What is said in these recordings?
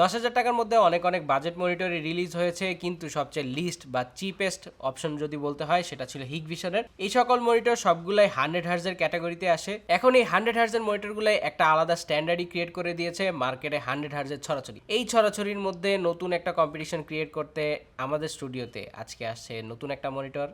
দশ হাজার টাকার মধ্যে অনেক অনেক বাজেট মনিটরে রিলিজ হয়েছে, কিন্তু সবচেয়ে লিস্ট বা চিপেস্ট অপশন যদি বলতে হয়, সেটা ছিল হিগ ভিশনের এই সকল মনিটর সবগুলাই হান্ড্রেড হার্জের ক্যাটাগরিতে আসে। এখন এই হান্ড্রেড হার্জের মনিটরগুলাই একটা আলাদা স্ট্যান্ডার্ডই ক্রিয়েট করে দিয়েছে, মার্কেটে হান্ড্রেড হার্জের ছড়াছড়ি। এই ছড়াছড়ির মধ্যে নতুন একটা কম্পিটিশন ক্রিয়েট করতে আমাদের স্টুডিওতে আজকে আসছে নতুন একটা মনিটর।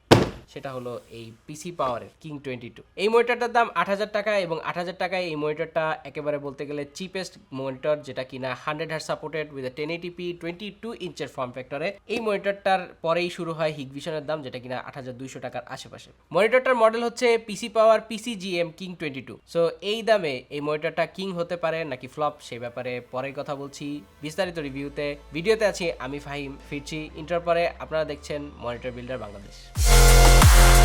সেটা হলো এই পিসি পাওয়ারের কিং টোয়েন্টি টু এই মনিটরটার দাম আট হাজার টাকা এবং আট হাজার টাকায় এই মনিটরটা একেবারে বলতে গেলে চিপেস্ট মনিটর যেটা কিনা hundred hertz supported with ten eighty P twenty two ইঞ্চের form ফ্যাক্টরে এই মনিটরটার পরেই শুরু হয় হিগভিশনের দাম, যেটা কিনা আট হাজার দুইশো টাকার আশেপাশে। মনিটরটার মডেল হচ্ছে PC power PC GM king twenty two so এই দামে এই মনিটরটা কিং হতে পারে নাকি ফ্লপ সেই ব্যাপারে পরের কথা বলছি বিস্তারিত রিভিউতে ভিডিওতে আছি আমি ফাহিম, ফিরছি ইন্টার পরে। আপনারা দেখছেন মনিটর বিল্ডার বাংলাদেশ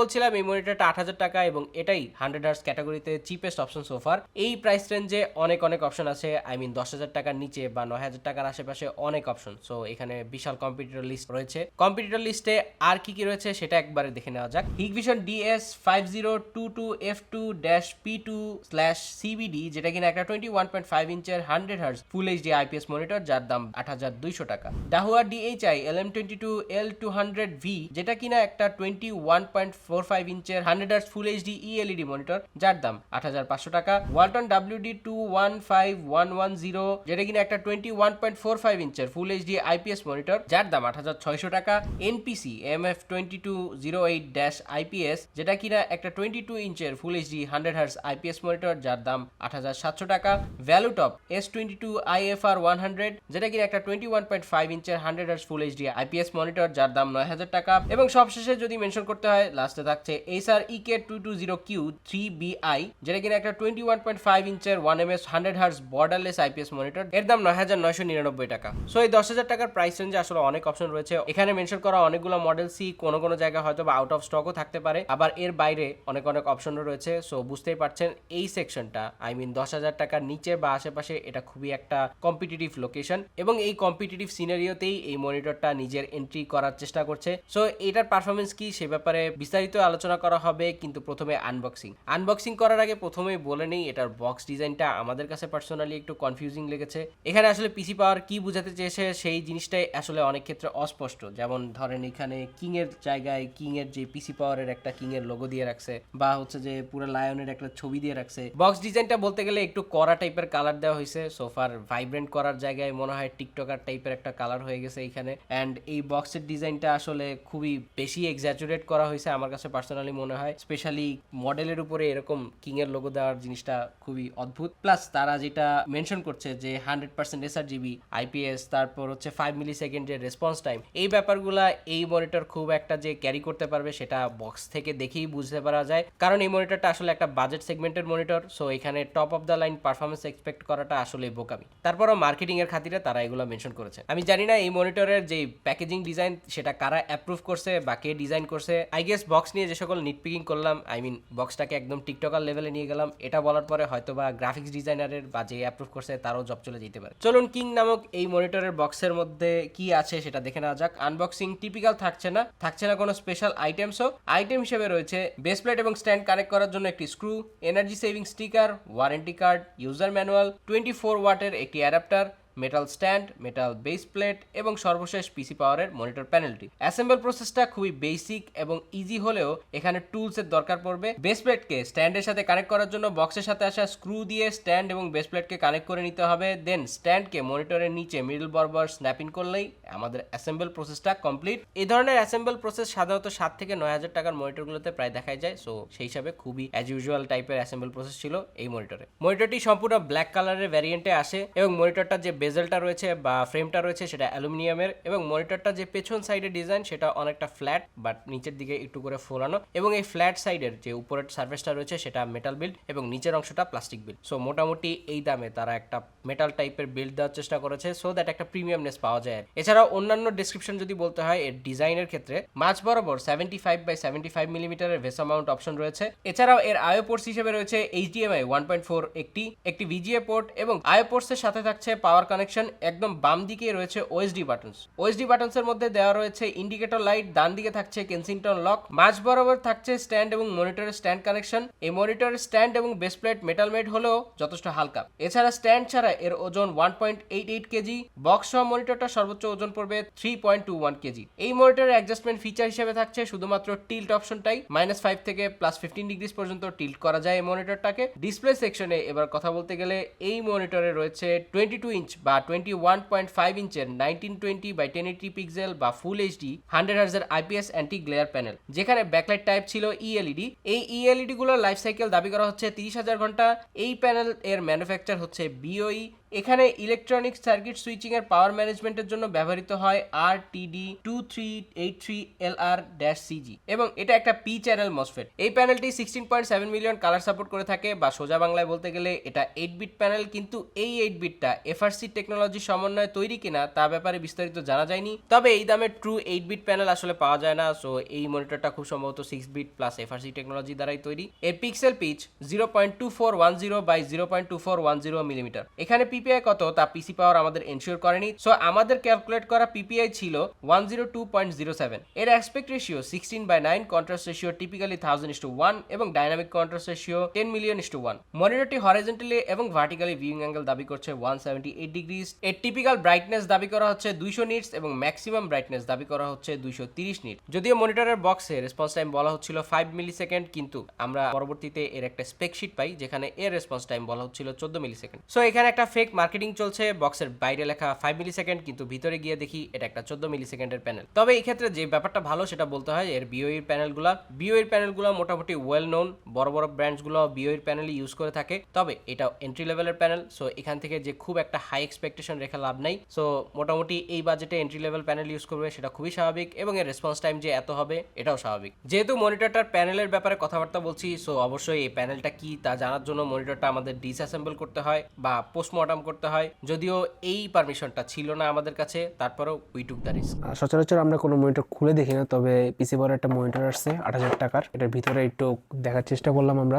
বলছিলাম, এই মনিটরটা আট হাজার টাকা এবং এটাই হান্ড্রেড হার্স ক্যাটাগরিতে চিপেস্ট অপশন সোফার এই প্রাইস রেঞ্জে অনেক অনেক অপশন আছে। আই মিন দশ হাজার টাকার নিচে বা নয় হাজার টাকার আশেপাশে অনেক অপশন সো এখানে বিশাল কম্পিউটার লিস্ট রয়েছে। কম্পিউটার লিস্টে আর কি কি রয়েছে সেটা একবারে দেখে নেওয়া যাক। Hikvision DS five zero two two F two dash P two slash CBD যেটা কিনা একটা twenty one point five ইঞ্চের hundred hertz full H HD IPS monitor যার দাম আট হাজার দুইশো টাকা। Dahua DHI L M twenty two L two hundred V যেটা কিনা একটা twenty one point four five ইঞ্চের hundred hertz full HD ELED monitor, যার দাম আট হাজার পাঁচশো টাকা। Walton WD two one five one one zero, যেটা কিনা একটা twenty one point four five ইঞ্চের full HD IPS monitor, যার দাম আট হাজার ছয়শো টাকা। NPC M F twenty two zero eight dash IPS যেটা কিনা একটা twenty two ইঞ্চের full HD hundred hertz IPS monitor, যার দাম আট হাজার সাতশো টাকা। ValueTop S twenty two IFR one hundred যেটা কিনা একটা twenty one point five ইঞ্চের hundred hertz full HD IPS monitor, যার দাম নয় হাজার টাকা। এবং সবশেষে যদি মেনশন করতে হয় লাস্টে থাকছে। Acer EK two two zero Q three BI যেটা কিনা একটা twenty one point five ইঞ্চের one M S hundred hertz borderless IPS monitor এর দাম নয় হাজার নয়শো নিরানব্বই টাকা। সো এই দশ হাজার টাকার প্রাইস রেঞ্জে আসলে অনেক অপশন রয়েছে। এখানে মেনশন করা অনেকগুলো মডেল সি কোনো কোনো জায়গায় হয়তো বা আউট অফ স্টকও থাকতে পারে। আবার এর বাইরে অনেক অনেক অপশনও রয়েছে। সো বুঝতেই পারছেন, এই সেকশনটা আই মিন দশ হাজার টাকার নিচে বা আশেপাশে এটা খুবই একটা কম্পিটিটিভ লোকেশন এবং এই কম্পিটিটিভ সিনারিওতেই এই মনিটরটা নিজের এন্ট্রি করার চেষ্টা করছে। সো এটার পারফরমেন্স কি সে ব্যাপারে বিস্তারিত আলোচনা করা হবে, কিন্তু প্রথমে আনবক্সিং আনবক্সিং করার আগে প্রথমেই বলে নেই, এটার বক্স ডিজাইনটা আমাদের কাছে পার্সোনালি একটু কনফিউজিং লেগেছে। এখানে আসলে পিসি পাওয়ার কি বোঝাতে চেয়েছে, সেই জিনিসটাই আসলে অনেক ক্ষেত্রে অস্পষ্ট। যেমন ধরেন এখানে কিং এর জায়গায় কিং এর যে পিসি পাওয়ারের একটা কিং এর লোগো দিয়ে রাখছে, বা হচ্ছে যে পুরো লায়নের একটা ছবি দিয়ে রাখছে। বক্স ডিজাইনটা বলতে গেলে একটু কড়া টাইপের কালার দেওয়া হয়েছে। সোফার ভাইব্রেন্ট করার জায়গায় মনে হয় টিকটকার টাইপের একটা কালার হয়ে গেছে এখানে। অ্যান্ড এই বক্সের ডিজাইনটা আসলে খুবই বেশি এক্সাজুরেট করা হয়েছে আমার কাছে পার্সোনালি মনে হয় স্পেশালি মডেলের উপরে এরকম কিং এর লোগো দেওয়ার জিনিসটা খুবই অদ্ভুত। প্লাস তারা যেটা মেনশন করছে যে hundred percent SR GB IPS তারপর হচ্ছে ফাইভ মিলি সেকেন্ডের রেসপন্স টাইম এই ব্যাপারগুলা এই মনিটর খুব একটা যে ক্যারি করতে পারবে সেটা বক্স থেকে দেখেই বুঝতে পারা যায়। কারণ এই মনিটরটা আসলে একটা বাজেট সেগমেন্টের মনিটর সো এখানে top of the line performance expect করাটা আসলে বোকামি। তারপরও মার্কেটিং এর খাতিরে তারা এগুলো মেনশন করেছে। আমি জানি না এই মনিটরের যে প্যাকেজিং ডিজাইন সেটা কারা অ্যাপ্রুভ করছে বা কে ডিজাইন করছে। আই গেস বক্স নিয়ে যে সকল নিটপিকিং করলাম আই মিন বক্সটাকে একদম টিকটকার লেভেলে নিয়ে গেলাম, এটা বলার পরে হয়তো বা গ্রাফিক্স ডিজাইনারের বা যে অ্যাপ্রুভ করছে তারও জব চলে যেতে পারে। চলুন কিং নামক এই মনিটরের বক্সের মধ্যে কি আছে সেটা দেখে নেওয়া যাক। আনবক্সিং টিপিক্যাল থাকছে না থাকছে না কোনো স্পেশাল আইটেমসও আইটেম হিসেবে রয়েছে বেস প্লেট এবং স্ট্যান্ড কানেক্ট করার জন্য একটি screw energy saving sticker warranty card user manual twenty four ওয়াটের একটি adapter metal stand metal base plate এবং সর্বশেষ পিসি পাওয়ারের মনিটর প্যানেলটি অ্যাসেম্বল প্রসেসটা খুবই বেসিক এবং ইজি হলেও এখানে টুলসের দরকার পড়বে। বেস প্লেটকে স্ট্যান্ডের সাথে কানেক্ট করার জন্য বক্সের সাথে আসা স্ক্রু দিয়ে স্ট্যান্ড এবং বেস প্লেটকে কানেক্ট করে নিতে হবে। দেন স্ট্যান্ডকে মনিটরের নিচে মিডল বরাবর স্ন্যাপিং করলেই আমাদের অ্যাসেম্বল প্রসেসটা কমপ্লিট এই ধরনের অ্যাসেম্বল প্রসেস সাধারণত সাত থেকে নয় হাজার টাকার মনিটরগুলোতে প্রায় দেখাই যায়। সো সেই হিসাবে খুবই অ্যাজ ইউজুয়াল টাইপের অ্যাসেম্বল প্রসেস ছিল এই মনিটরে মনিটরটি সম্পূর্ণ ব্ল্যাক কালারের ভ্যারিয়েন্টে আসে এবং মনিটরটা যে বেজেলটা রয়েছে বা ফ্রেমটা রয়েছে সেটা অ্যালুমিনিয়ামের এবং মনিটরটা যে পেছন সাইডের ডিজাইন সেটা অনেকটা ফ্ল্যাট, বাট নিচের দিকে একটু করে ফোলানো এবং এই ফ্ল্যাট সাইডের যে উপরের সার্ফেসটা রয়েছে সেটা মেটাল বিল্ড এবং নিচের অংশটা প্লাস্টিক বিল্ড সো মোটামুটি এই দামে তারা একটা মেটাল টাইপের বিল্ড দেওয়ার চেষ্টা করেছে সো দ্যাট একটা প্রিমিয়ামনেস পাওয়া যায় এছাড়াও অন্যান্য ডিসক্রিপশন যদি বলতে হয়, এর ডিজাইনের ক্ষেত্রে মাঝ বরাবর seventy five by seventy five মিলিমিটারের ভেসা মাউন্ট অপশন রয়েছে। এছাড়াও এর আয়ো পোর্টস হিসেবে রয়েছে এইচডিএমআই ওয়ান পয়েন্ট ফোর একটি একটি ভিজিএ পোর্ট এবং আয়ো পোর্টসের সাথে থাকছে পাওয়ার কানেকশন একদম বাম দিকে রয়েছে ওএসডি বাটনস ওএসডি বাটনসের মধ্যে দেওয়া রয়েছে ইন্ডিকেটর লাইট ডান দিকে থাকছে কেনসিংটন লক মাঝ বরাবর থাকছে স্ট্যান্ড এবং মনিটরের স্ট্যান্ড কানেকশন এই মনিটরের স্ট্যান্ড এবং বেস প্লেট মেটাল মেড হলেও যথেষ্ট হালকা। এছাড়া স্ট্যান্ড ছাড়া এর ওজন one point eight eight KG box সহ মনিটরটা সর্বোচ্চ ওজন পড়বে three point two one KG. এই মনিটরের অ্যাডজাস্টমেন্ট ফিচার হিসেবে থাকছে শুধুমাত্র টিল্ট অপশনটাই মাইনাস ফাইভ থেকে প্লাস ফিফটিন ডিগ্রিস পর্যন্ত টিল্ট করা যায় এই মনিটরটাকে ডিসপ্লে সেকশনে এবার কথা বলতে গেলে এই মনিটরে রয়েছে টোয়েন্টি টু ইঞ্চ বা twenty one point five ইঞ্চের nineteen twenty by ten eighty pixel বা ফুল এইচডি হান্ড্রেড হার্জের আইপিএস অ্যান্টি গ্লেয়ার প্যানেল যেখানে ব্যাকলাইট টাইপ ছিল ইএলইডি এই ইএলইডি গুলোর লাইফ সাইকেল দাবি করা হচ্ছে তিরিশ হাজার ঘণ্টা। এই প্যানেল এর ম্যানুফ্যাকচার হচ্ছে বিওই এখানে ইলেকট্রনিক সার্কিট সুইচিং এর পাওয়ার ম্যানেজমেন্টের জন্য ব্যবহৃত হয় আর TD two three eight three L R dash CG এবং এটা একটা পি চ্যানেল মসফেট এই প্যানেলটি sixteen point seven million colour support করে থাকে বা সোজা বাংলায় বলতে গেলে এটা এইট বিট প্যানেল কিন্তু এই এইট বিটটা এফআরসি টেকনোলজি সমন্বয়ে তৈরি কিনা তা ব্যাপারে বিস্তারিত জানা যায়নি। তবে এই দামে ট্রু এইট বিট প্যানেল আসলে পাওয়া যায় না সো এই মনিটরটা খুব সম্ভবত six bit plus FRC technology দ্বারাই তৈরি। এর pixel pitch zero point two four one zero by zero point two four one zero millimetre এখানে পিপিআই কত তা পিসি পাওয়ার আমাদের এনশিওর করেনি। সো আমাদের ক্যালকুলেট করা পিপিআই ছিল one zero two point zero seven এর aspect ratio sixteen by nine contrast ratio typically thousand is to one এবং dynamic contrast ratio ten million is to one মনিটরটি horizontally এবং vertically viewing angle দাবি করছে one seventy eight degrees এর typical brightness দাবি করা হচ্ছে দুইশো নিটস এবং ম্যাক্সিমাম ব্রাইটনেস দাবি করা হচ্ছে দুইশো তিরিশ নিট যদিও মনিটরের বক্সে রেসপন্স টাইম বলা হচ্ছিল ফাইভ মিলি সেকেন্ড কিন্তু আমরা পরবর্তীতে এর একটা স্পেক শিট পাই, যেখানে এর রেসপন্স টাইম বলা হচ্ছিল চোদ্দ মিলি সেকেন্ড সো এখানে একটা ফেক মার্কেটিং চলছে, বক্সের বাইরে লেখা ফাইভ মিলি সেকেন্ড কিন্তু ভিতরে গিয়ে দেখি এটা একটা চোদ্দ মিলি সেকেন্ডের প্যানেল তবে এই ক্ষেত্রে যে ব্যাপারটা ভালো সেটা বলতে হয়, এর বিওইর প্যানেলগুলো বিওইর প্যানেলগুলো মোটামুটি ওয়েল নোন বড় বড় ব্র্যান্ডসগুলো বিওইর প্যানেলই ইউজ করে থাকে। তবে এটা এন্ট্রি লেভেলের প্যানেল সো এখান থেকে যে খুব একটা হাই এক্সপেকটেশন রেখে লাভ নাই। সো মোটামুটি এই বাজেটে এন্ট্রি লেভেল প্যানেল ইউজ করবে, সেটা খুবই স্বাভাবিক এবং এর রেসপন্স টাইম যে এত হবে, এটাও স্বাভাবিক। যেহেতু মনিটরটার প্যানেলের ব্যাপারে কথাবার্তা বলছি সো অবশ্যই এই প্যানেলটা কি তা জানার জন্য মনিটরটা আমাদের ডিসঅ্যাসেম্বল করতে হয় বা পোস্টমর্টম করতে হয়। যদিও এই পারমিশনটা ছিল না আমাদের কাছে, তারপরেও উই টুক দ্য রিস্ক সচরাচর আমরা কোনো মনিটর খুলে দেখি না, তবে পিসি বড় একটা মনিটর আসছে, আট হাজার টাকার। এটার ভিতরে একটু দেখার চেষ্টা করলাম আমরা।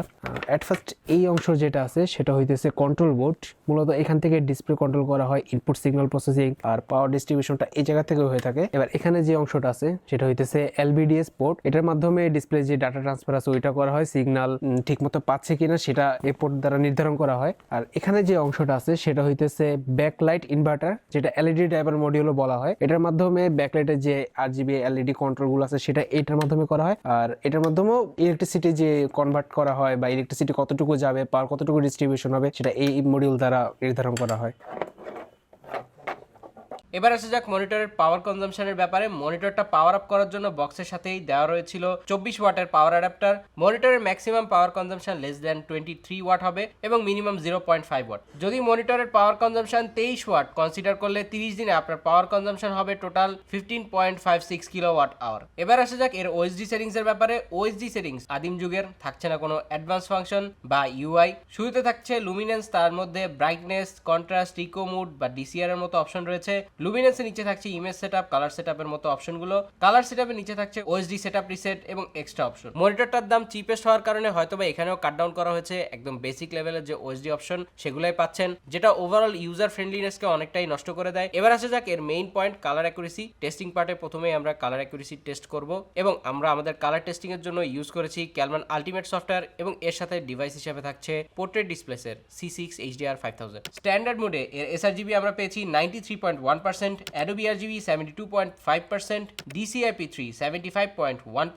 অ্যাট ফার্স্ট এই অংশ যেটা আছে, সেটা হইতেছে কন্ট্রোল বোর্ড মূলত এখান থেকে ডিসপ্লে কন্ট্রোল করা হয় ইনপুট সিগন্যাল প্রসেসিং আর পাওয়ার ডিস্ট্রিবিউশনটা এই জায়গা থেকে হয়ে থাকে। এবার এখানে যে অংশটা আছে, সেটা হইতেছে এলবিডিএস পোর্ট এটার মাধ্যমে ডিসপ্লে যে ডাটা ট্রান্সফার আছে, ওইটা করা হয়। সিগন্যাল ঠিকমতো পাচ্ছে কিনা, সেটা এই পোর্ট দ্বারা নির্ধারণ করা হয়। আর এখানে যে অংশটা আছে সেটা হইতেছে ব্যাকলাইট ইনভার্টার যেটা এলইডি ড্রাইভার মডিউলও বলা হয়। এটার মাধ্যমে ব্যাকলাইটের যে আর জিবি এলইডি কন্ট্রোলগুলো আছে, সেটা এটার মাধ্যমে করা হয়। আর এটার মাধ্যমেও ইলেকট্রিসিটি যে কনভার্ট করা হয় বা ইলেকট্রিসিটি কতটুকু যাবে পাওয়ার কতটুকু ডিস্ট্রিবিউশন হবে, সেটা এই মডিউল দ্বারা নির্ধারণ করা হয়। এবার আসা যাক মনিটরের পাওয়ার কনজাম্পশনের ব্যাপারে। মনিটরটা পাওয়ার আপ করার জন্য বক্সের সাথেই দেওয়া রয়েছিল চব্বিশ ওয়াটের power adapter মনিটরের maximum power consumption less than twenty three watt হবে এবং minimum zero point five watt যদি মনিটরের পাওয়ার কনজাম্পশন তেইশ ওয়াট কনসিডার করলে তিরিশ দিনে আপনার পাওয়ার কনজাম্পশন হবে total fifteen point five six kilo watt hour এবার আসা যাক এর ওএসডি সেটিংস এর ব্যাপারে। ওএসডি সেটিংস আদিম যুগের, থাকছে না কোনো অ্যাডভান্স ফাংশন বা ইউআই শুরুতে থাকছে লুমিনেন্স তার মধ্যে ব্রাইটনেস কন্ট্রাস্ট ইকো মুড বা ডিসিআর এর মতো অপশন রয়েছে। লুমিনেন্সের নিচে থাকছে ইমেজ সেট আপ কালার সেটআপের মতো অপশনগুলো কালার সেটআপের নিচে থাকছে ওএসডি সেটআপ রিসেট এবং এক্সট্রা অপশন মনিটরটার দাম চিপেস্ট হওয়ার কারণে হয়তোবা এখানেও কাট ডাউন করা হয়েছে একদম বেসিক লেভেলের যে ওএসডি অপশন সেগুলাই পাচ্ছেন, যেটা ওভারঅল ইউজার ফ্রেন্ডলিনেসকে অনেকটাই নষ্ট করে দেয়। এবার আসা যাক এর main point colour accuracy testing পার্টে প্রথমেই আমরা কালার অ্যাকুরেসি টেস্ট করব এবং আমরা আমাদের কালার টেস্টিং এর জন্য ইউজ করেছি ক্যালমান আলটিমেট সফটওয়্যার এবং এর সাথে ডিভাইস হিসেবে থাকছে portrait ডিসপ্লেসের C six HDR five thousand standard মোডে এর এসআরজিবি আমরা পেয়েছি ninety three point one percent Adobe RGB seventy two point five percent DCIP three seventy five point one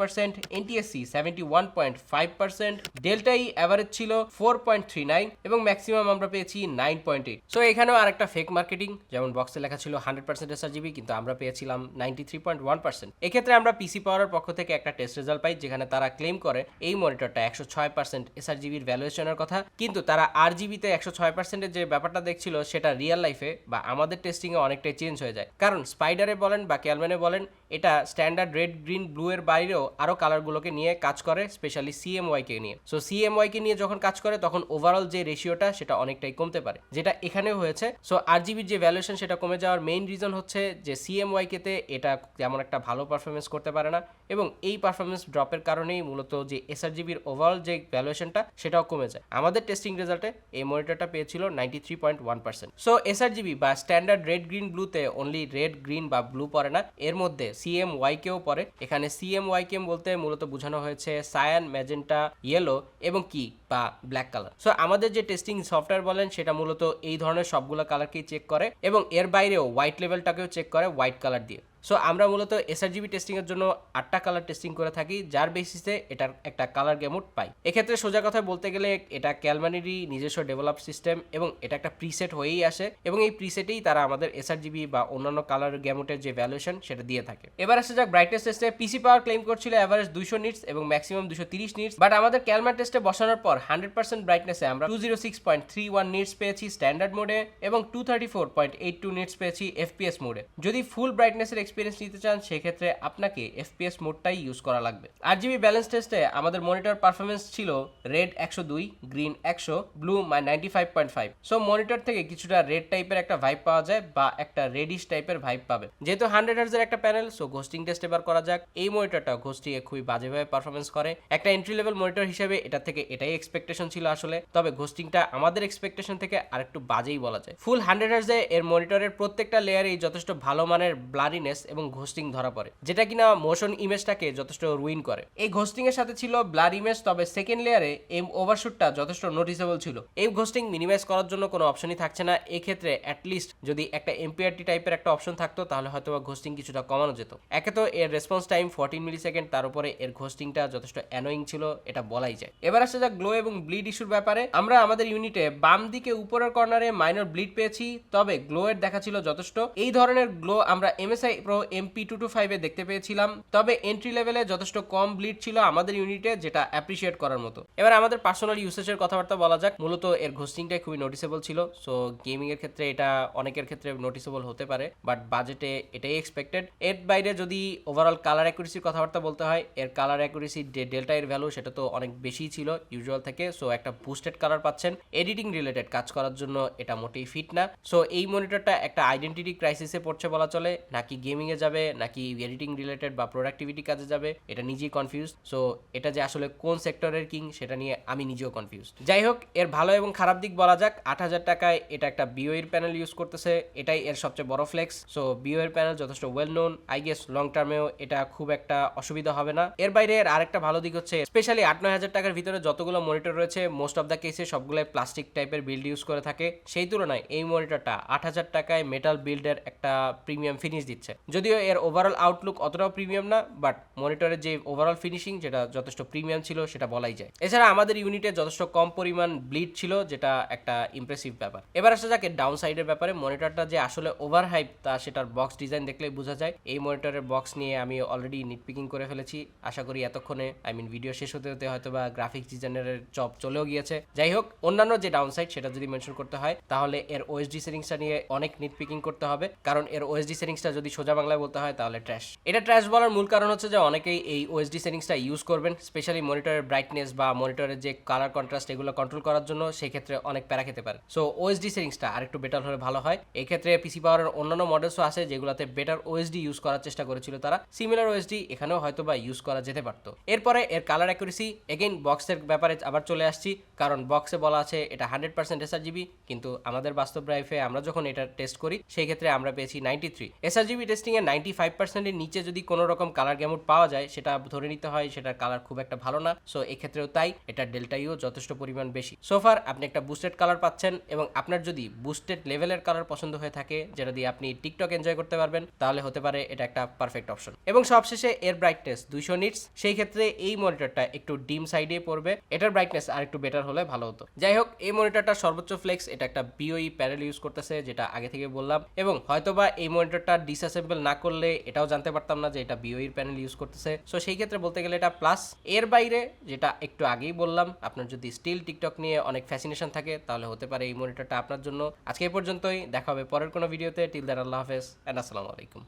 average ছিল ফোর পয়েন্ট থ্রি নাইন এবং maximum আমরা পেয়েছি nine point eight so এখানেও আরেকটা ফেক মার্কেটিং যেমন বক্সে লেখা ছিল হান্ড্রেড পার্সেন্ট এসআরজিবি কিন্তু আমরা পেয়েছিলাম ninety three point one percent এক্ষেত্রে আমরা পিসি পাওয়ারের পক্ষ থেকে একটা টেস্ট রেজাল্ট পাই, যেখানে তারা ক্লেম করে এই মনিটরটা একশো ছয় পার্সেন্ট এসআরজিবির ভ্যালুয়েশনের কথা, কিন্তু তারা আর জিবিতে একশো ছয় পার্সেন্টের যে ব্যাপারটা দেখছিল, সেটা রিয়েল লাইফে বা আমাদের টেস্টিংয়ে অনেকটাই চেঞ্জ হয়ে যায়। কারণ স্পাইডারে বলেন বা ক্যালম্যানে বলেন এটা স্ট্যান্ডার্ড রেড গ্রিন ব্লু এর বাইরেও আরও কালারগুলোকে নিয়ে কাজ করে স্পেশালি সিএমওয়াইকে নিয়ে। সো সিএমওয়াইকে নিয়ে যখন কাজ করে, তখন ওভারঅল যে রেশিওটা সেটা অনেকটাই কমতে পারে, যেটা এখানেও হয়েছে। সো আর জিবির যে ভ্যালুয়েশন সেটা কমে যাওয়ার মেইন রিজন হচ্ছে যে সিএমওয়াই সিএমওয়াইকেতে এটা তেমন একটা ভালো পারফরমেন্স করতে পারে না, এবং এই পারফরমেন্স ড্রপের কারণেই মূলত যে এসআরজিবির ওভারঅল যে ভ্যালুয়েশনটা সেটাও কমে যায়। আমাদের টেস্টিং রেজাল্টে এই মনিটরটা পেয়েছিল ninety three point one percent so sRGB বা স্ট্যান্ডার্ড রেড গ্রিন ব্লুতে অনলি রেড গ্রিন বা ব্লু পড়ে না। এর মধ্যে সিএম ওয়াইকেও পরে এখানে সিএম ওয়াইকে বলতে মূলত বোঝানো হয়েছে সায়ান, ম্যাজেন্টা, ইয়েলো এবং কি বা ব্ল্যাক কালার। সো আমাদের যে টেস্টিং সফটওয়্যার বলেন, সেটা মূলত এই ধরনের সবগুলো কালারকেই চেক করে এবং এর বাইরেও হোয়াইট লেভেলটাকেও চেক করে হোয়াইট কালার দিয়ে। সো আমরা মূলত এসআরজিবি টেস্টিংয়ের জন্য আটটা কালার টেস্টিং করে থাকি, যার বেসিসে এটার একটা কালার গেমুট পাই। এক্ষেত্রে সোজা কথা বলতে গেলে এটা ক্যালমানিরই নিজস্ব ডেভেলপ সিস্টেম এবং এটা একটা প্রিসেট হয়েই আসে এবং এই প্রিসেটেই তারা আমাদের এসআরজিবি বা অন্যান্য কালার গ্যামুটের যে ভ্যালুয়েশন সেটা দিয়ে থাকে। এবার আসে যাক ব্রাইটনেস টেস্টে পিসি পাওয়ার ক্লেম করছিল অ্যাভারেজ দুইশো নিটস এবং ম্যাক্সিমাম দুশো তিরিশ নিটস বাট আমাদের ক্যালমার টেস্টে বসানোর পর হান্ড্রেড পার্সেন্ট ব্রাইটনেসে আমরা two zero six point three one nits পেয়েছি স্ট্যান্ডার্ড মোডে এবং two thirty four point eight two nits পেয়েছি এফপিএস মোডে যদি ফুল ব্রাইটনেসের এক্সপিরিয়েন্স নিতে চান, সেক্ষেত্রে আপনাকে এফপিএস মোডটাই ইউজ করা লাগবে। আর জিবি ব্যালেন্স টেস্টে আমাদের মনিটর পারফরমেন্স ছিল রেড একশো দুই গ্রিন একশো ব্লু মাই ninety five point five so monitor থেকে কিছুটা রেড টাইপের একটা ভাইব পাওয়া যায় বা একটা রেডিশ টাইপের ভাইব পাবে যেহেতু হান্ড্রেড হার্জের একটা প্যানেল সো ঘোস্টিং টেস্ট এবার করা যাক। এই মনিটরটা ঘোস্টিংয়ে খুবই বাজেভাবে পারফরমেন্স করে। একটা এন্ট্রি লেভেল মনিটর হিসেবে এটা থেকে এটাই এক্সপেকটেশন ছিল আসলে। তবে ঘোস্টিংটা আমাদের এক্সপেকটেশন থেকে আরেকটু বাজেই বলা যায়। ফুল হান্ড্রেড হার্জে এর মনিটরের প্রত্যেকটা লেয়ারেই যথেষ্ট ভালো মানের ব্লারিনেস এবং ঘোস্টিং ধরা পড়ে, যেটা কিনা মোশন ইমেজটাকে যথেষ্ট রুইন করে। এই ঘোস্টিং এর সাথে ছিল ব্লার ইমেজ তবে সেকেন্ড লেয়ারে এই ওভারশুটটা যথেষ্ট নোটিসেবল ছিল। এই ঘোস্টিং মিনিমাইজ করার জন্য কোনো অপশনই থাকছে না। এই ক্ষেত্রে অ্যাটলিস্ট যদি একটা এমপিআরটি টাইপের একটা অপশন থাকতো, তাহলে হয়তো বা ঘোস্টিং কিছুটা কমানো যেত। একে তো এর response time fourteen millisecond তার উপরে এর ঘোস্টিংটা যথেষ্ট অ্যানোয়িং ছিল, এটা বলাই যায়। এবার আসে যাক গ্লো এবং ব্লিড ইস্যুর ব্যাপারে। আমরা আমাদের ইউনিটে বাম দিকে উপরের কর্নারে মাইনর ব্লিড পেয়েছি, তবে গ্লো এর দেখা ছিল যথেষ্ট। এই ধরনের গ্লো আমরা এমএসআই এমপি টু টু ফাইভে দেখতে পেয়েছিলাম। তবে এন্ট্রি লেভেলে যথেষ্ট কম ব্লিড ছিল আমাদের ইউনিটে যেটা অ্যাপ্রিসিয়েট করার মতো। এবার আমাদের পার্সোনাল ইউসেজের কথাবার্তা বলা যাক। মূলত এর ঘোস্টিংটাই খুবই নোটিসেবল ছিল। সো গেমিং এর ক্ষেত্রে এটা অনেকের ক্ষেত্রে নোটিসেবল হতে পারে বাট বাজেটে এটাই এক্সপেক্টেড এর বাইরে যদি ওভারঅল কালার অ্যাকুরেসির কথাবার্তা বলতে হয়, এর কালার অ্যাকুরেসি ডেল্টা এর ভ্যালু সেটা তো অনেক বেশি ছিল ইউজুয়াল থেকে। সো একটা বুস্টেড কালার পাচ্ছেন। এডিটিং রিলেটেড কাজ করার জন্য এটা মোটেই ফিট না। সো এই মনিটরটা একটা আইডেন্টিটি ক্রাইসিসে পড়ছে বলা চলে, নাকি গেমিং এ যাবে নাকি এডিটিং রিলেটেড বা প্রোডাক্টিভিটি কাজে যাবে, এটা নিজেই কনফিউজ সো এটা যে আসলে কোন সেক্টরের কিং সেটা নিয়ে আমি নিজেও কনফিউজ যাই হোক, এর ভালো এবং খারাপ দিক বলা যাক, আট হাজার টাকায় এটা একটা বিওএর প্যানেল ইউজ করতেছে, এটাই এর সবচেয়ে বড় ফ্লেক্স সো বিওএর প্যানেল যথেষ্ট well known I guess long টার্মেও এটা খুব একটা অসুবিধা হবে না। এর বাইরে এর আরেকটা ভালো দিক হচ্ছে স্পেশালি আট নয় হাজার টাকার ভিতরে যতগুলো মনিটর রয়েছে মোস্ট অফ দ্য কেসে সবগুলোই প্লাস্টিক টাইপের বিল্ড ইউজ করে থাকে। সেই তুলনায় এই মনিটরটা আট হাজার টাকায় মেটাল বিল্ডের একটা প্রিমিয়াম ফিনিশ দিচ্ছে। যদিও এর ওভারঅল আউটলুক অতটাও প্রিমিয়াম না বাট মনিটরের যে ওভারঅল ফিনিশিং যেটা যথেষ্ট প্রিমিয়াম ছিল, সেটা বলাই যায়। এছাড়া আমাদের ইউনিটে যথেষ্ট কম পরিমাণ ব্লিড ছিল, যেটা একটা ইমপ্রেসিভ ব্যাপার। এবার আসা যাক ডাউন সাইডের ব্যাপারে। মনিটরটা যে আসলে ওভার হাইপ তা সেটার বক্স ডিজাইন দেখলেই বোঝা যায়। এই মনিটরের বক্স নিয়ে আমি অলরেডি নিটপিকিং করে ফেলেছি। আশা করি এতক্ষণে আই মিন ভিডিও শেষ হতে হতে হয়তো বা গ্রাফিক্স ডিজাইনারের চপ চলেও গিয়েছে। যাই হোক, অন্যান্য যে ডাউন সাইড সেটা যদি মেনশন করতে হয়, তাহলে এর ওএসডি সেটিংসটা নিয়ে অনেক নিটপিকিং করতে হবে। কারণ এর ওএসডি সেটিংসটা যদি সোজা বাংলায় বলতে হয়, তাহলে ট্র্যাশ এটা ট্র্যাশ বলার মূল কারণ হচ্ছে যে অনেকেই এই ওএসডি সেটিংসটা ইউজ করবেন স্পেশালি মনিটরের ব্রাইটনেস বা মনিটরের যে কালার কন্ট্রাস্ট এগুলো কন্ট্রোল করার জন্য সেই ক্ষেত্রে অনেক প্যারা খেতে পারে। সো ওএসডি সেটিংসটা আরেকটু বেটার হলে ভালো হয়। এই ক্ষেত্রে পিসি পাওয়ারের অন্যান্য মডেলসও আছে যেগুলোতে বেটার ওএসডি ইউজ করার চেষ্টা করেছিল তারা। সিমিলার ওএসডি এখানেও হয়তো বা ইউজ করা যেতে পারতো। এরপরে এর কালার অ্যাকুরেসি এগেইন বক্সের ব্যাপারে আবার চলে আসছি, কারণ বক্সে বলা আছে এটা হান্ড্রেড পার্সেন্ট এসআরজিবি কিন্তু আমাদের বাস্তব লাইফে আমরা যখন এটা টেস্ট করি সেই ক্ষেত্রে আমরা পেয়েছি ninety three sRGB testing testing এর নাইনটি ফাইভ পার্সেন্টের নিচে যদি কোনো রকম কালার গ্যামুট পাওয়া যায়, সেটা ধরে নিতে হয় সেটার কালার খুব একটা ভালো না। সো এক্ষেত্রেও তাই, এটা ডেল্টা ইউ যথেষ্ট পরিমাণ বেশি। সোফার আপনি একটা বুস্টেড কালার পাচ্ছেন এবং আপনার যদি বুস্টেড লেভেলের কালার পছন্দ হয়ে থাকে, যেটা দিয়ে আপনি টিকটক এনজয় করতে পারবেন, তাহলে হতে পারে এটা একটা পারফেক্ট অপশন এবং সবশেষে এর ব্রাইটনেস দুইশো নিটস সেই ক্ষেত্রে এই মনিটরটা একটু ডিম সাইডে পড়বে। এটার ব্রাইটনেস আর একটু বেটার হলে ভালো হতো। যাই হোক, এই মনিটরটা সর্বোচ্চ ফ্লেক্স এটা একটা বিওই প্যানেল ইউজ করতেছে, যেটা আগে থেকে বললাম। এবং হয়তোবা এই মনিটরটা ডিসঅ্যাসেম্বল না করলে এটাও জানতে পারতাম না যে এটা বিওইর প্যানেল ইউজ করতেছে। সো সেই ক্ষেত্রে বলতে গেলে এটা প্লাস এর বাইরে, যেটা একটু আগেই বললাম, আপনার যদি স্টিল টিকটক নিয়ে অনেক ফ্যাসিনেশন থাকে, তাহলে হতে পারে এই মনিটরটা আপনার জন্য। আজকে এই পর্যন্তই, দেখা হবে পরের কোনো ভিডিওতে টিল দ্যার আল্লাহ হাফেজ অ্যান্ড আসসালামু আলাইকুম।